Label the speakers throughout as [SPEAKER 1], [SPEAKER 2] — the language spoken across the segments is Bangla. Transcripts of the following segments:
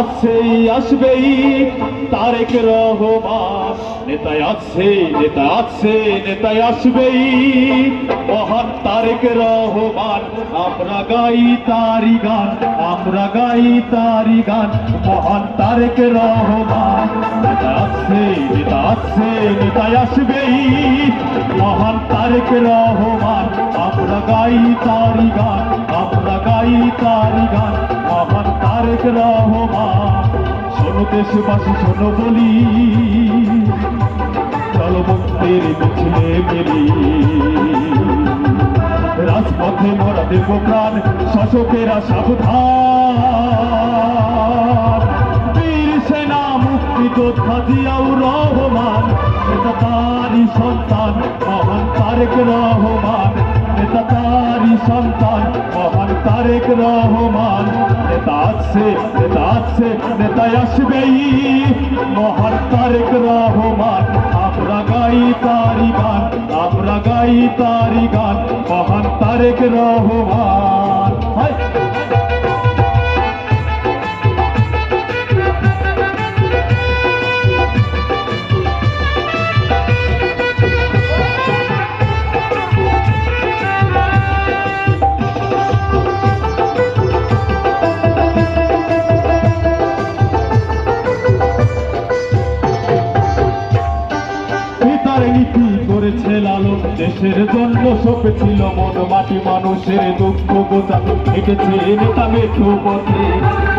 [SPEAKER 1] আসছেই আসবেই তারেক রহমান। নেতায় আছে নেতা আছে নেতায় আসবেই। মহান তারেক রহমান, আমরা গাই তারি গান, আমরা গাই তারি গান। মহান তারেক রহমান নেতা আছে নেতা আছে নেতায় আসবেই। মহান তারেক রহমান, আমরা গাই তারি গান, আমরা গাই তারি গান। মহান তারেক রহমান শোনো দেশবাসী, শোনো বলি। চলো মুক্তির মিছিলে মিলি। রাজপথে মোরা দেব প্রাণ, শাসকেরা সাবধান। বীর সেনা মুক্তি যোদ্ধা জিয়াউর রহমান, নেতা তারি সন্তান, মহান তারেক রহমান, নেতা তারি সন্তান, মহান তারেক রহমান। নেতা আছে নেতা আছে নেতা আসবেই মহান তারেক রহমান, আমরা গাই তারি গান, আমরা গাই তারি গান। মহান তারেক রহমান। পিতার নীতি করেছে লালন। দেশের জন্য সপেছিল মন মাটি, মানুষের দুঃখ গোটা হেঁটেছে নেতা মেঠো পথে।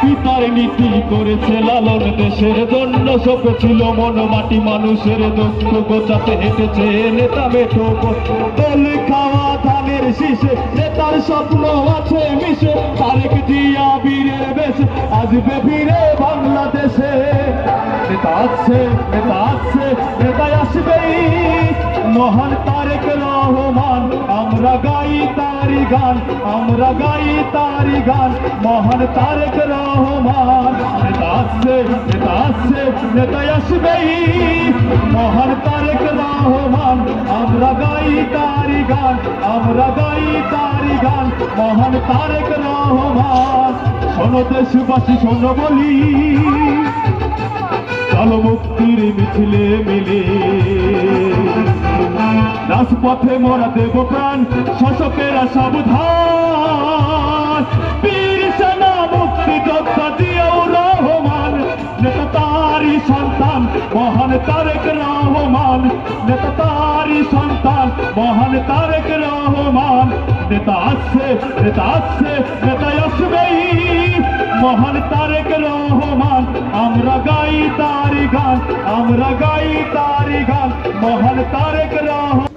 [SPEAKER 1] পিতার নীতি করেছে লালন দেশের জন্য? সপেছিল মন মাটি, মানুষের দুঃখ গোচাতে হেঁটেছে নেতা মেঠো দল খাওয়া ধানের শীষে, নেতার স্বপ্ন আছে মিশে। তারেক জিয়া বীরের বেশ আসবে ফিরে বাংলাদেশে। নেতা আছে নেতা আছে নেতাই আসবেই মহান তারেক তারি গান, আমরা গাই তারি গান, মহান তারেক রহমান। নেতা আছে, নেতা আসবেই। মহান তারেক রহমান, আমরা গাই তারি গান, আমরা গাই তারি গান, মহান তারেক রহমান। শোনো দেশবাসী, শোনো বলি। চলো মুক্তির মিছিলে মিলে। রাজপথে মোরা দেব প্রাণ শাসকেরা সাবধান। বীর সেনা মুক্তি যোদ্ধা জিয়াউর রহমান, নেতা তারি সন্তান, মহান তারেক রহমান। নেতা তারি সন্তান, মহান তারেক রহমান। নেতা আছে নেতা আছে, নেতা আসবেই। মহান তারেক রহমান, আমরা গাই তারি গান, আমরা গাই তারি গান। মহান তারেক রহমান।